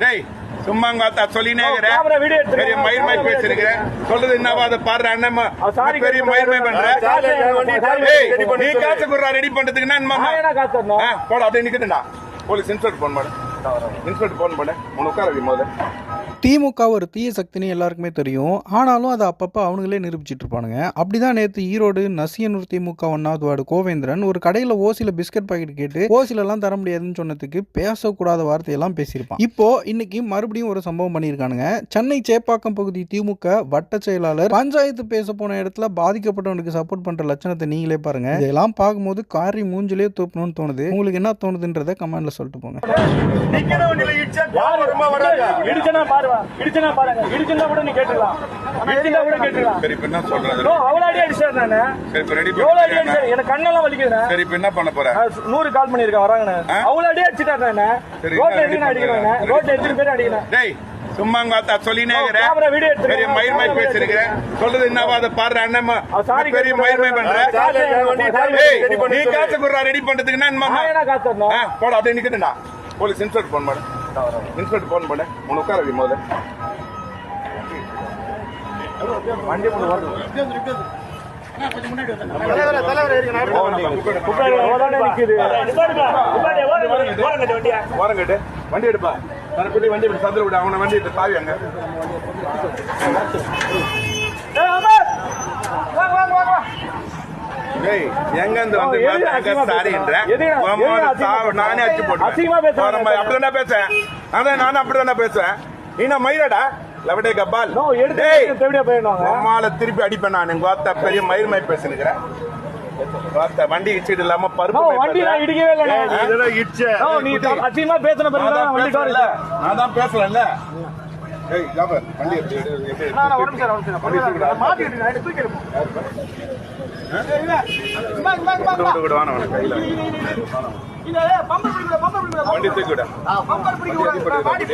டேய் சும்மா காத்தா சொல்லினே இருக்கிற கேமரா வீடியோ எடுத்துருங்க. பெரிய பேசிருக்கிறேன். சொல்றது என்னவா? அதை பாரு சாரி பெரிய மயிர் மாதிரி பண்ற சாரி சாரி டேய் ரெடி பண்ணி நீ காசு குடுறா ரெடி பண்றதுக்கு என்ன போட அப்படியே நிக்கட்டுண்டா போலீஸ் இன்ஸ்பெக்டர் போன் பண்ணு. இன்ஸ்பெக்டர் போன் பண்ணு. உட்கார முதல்ல திமுக ஒரு தீய சக்தின்னு எல்லாருக்குமே தெரியும். ஆனாலும் அதை அப்பப்போ அவனுங்களே நிரூபிச்சிட்டு இருப்பானுங்க. அப்படிதான் நேற்று ஈரோடு நசியனூர் திமுக ஒன்னாவது வார்டு கோவேந்திரன் ஒரு கடையில் ஓசியில் பிஸ்கட் பாக்கெட் கேட்டு ஓசிலெல்லாம் தர முடியாதுன்னு சொன்னதுக்கு பேசக்கூடாத வார்த்தையெல்லாம் பேசியிருப்பான். இப்போ இன்னைக்கு மறுபடியும் ஒரு சம்பவம் பண்ணியிருக்கானுங்க. சென்னை சேப்பாக்கம் பகுதி திமுக வட்ட செயலாளர் பஞ்சாயத்து பேச போன இடத்துல பாதிக்கப்பட்டவனுக்கு சப்போர்ட் பண்ணுற லட்சணத்தை நீங்களே பாருங்க. இதெல்லாம் பார்க்கும்போது காரி மூஞ்சிலே தூப்பணும்னு தோணுது. உங்களுக்கு என்ன தோணுதுன்றதை கமெண்ட்ல சொல்லிட்டு போங்க. இடிச்சனா பாருங்க. இடிச்சனா கூட நீ கேட்டுக்கலாம். இடிச்சனா கூட கேட்டுக்கலாம். சரி இப்ப என்ன சொல்றது? நோ, அவ்வளவு அடி அடிச்சாரு நானு. சரி இப்ப ரெடி எவ்வளவு அடி பண்ணி அடிச்சாரு? எனக்கு கண்ணெல்லாம் வலிக்குதுண்ணே. சரி இப்ப என்ன பண்ண போற? நான் நூறு கால் பண்ணிருக்கேன் வராங்கண்ணே? அவ்வளவு அடி அடிச்சுட்டாரு நானு. சரி, ரோட்ல அடிக்கிறாங்க பண்ற? ரோட்ல எத்தனை பேர் டேய் சும்மா காத்தா சொல்லினே இருக்கிற. கேமரா வீடியோ எடுத்துருங்க. பெரிய மயிர் மாதிரி கேமரா பேசிருக்கிறேன் சொல்றது என்னவா? அதை பாரு சாரி பெரிய மயிர் மாதிரி பண்ற சாரி சாரி டேய் ரெடி பண்ணி நீ காசு குடுறா ரெடி பண்றதுக்கு என்ன என்னம்மா? நான் என்ன காசு தரணும்? ஆ, போட அப்படியே நிக்கட்டுண்டா போலீஸ் இன்ஸ்பெக்டர் போன் பண்ணு இன்ஸ்பெக்டர் ஃபோன் பண்ணு. உன் உட்கார வை முதல்ல. வண்டி முன்னாடி வரணும். வண்டி எடுப்பா. வண்டி சந்திர விட விடு அவனை வண்டி எடுத்து தாவி அங்க. டேய் எங்க இருந்து வந்து அசிங்கமா சாரின்ற நானே பேசுற? வரமா, அப்படிதானே அதான் நானும் அப்படிதானே பேசுவேன். மயிரடா? லவடே கபால். உம்மால திருப்பி அடிப்பேன் நான். கோத்த பெரிய மயிர் மயிர் பேசுனுக்கிறேன். வண்டி இடிச்சிட்டு இல்லாம பருப்பு வண்டி. இடிக்கவே. ஏய், இதெல்லாம் இடிச்ச. நோ, பேசின பிறகு நான் தான் தான் ஏய் ஜாபர் வண்டி எடு, எடு. நான் வாணா, உனக்கு கையில. இல்ல, பம்பர் பிடிக்கல, பம்பர் பிடிக்கல, வண்டி தூக்கி விடு. பம்பர் பிடிக்க மாட்டி-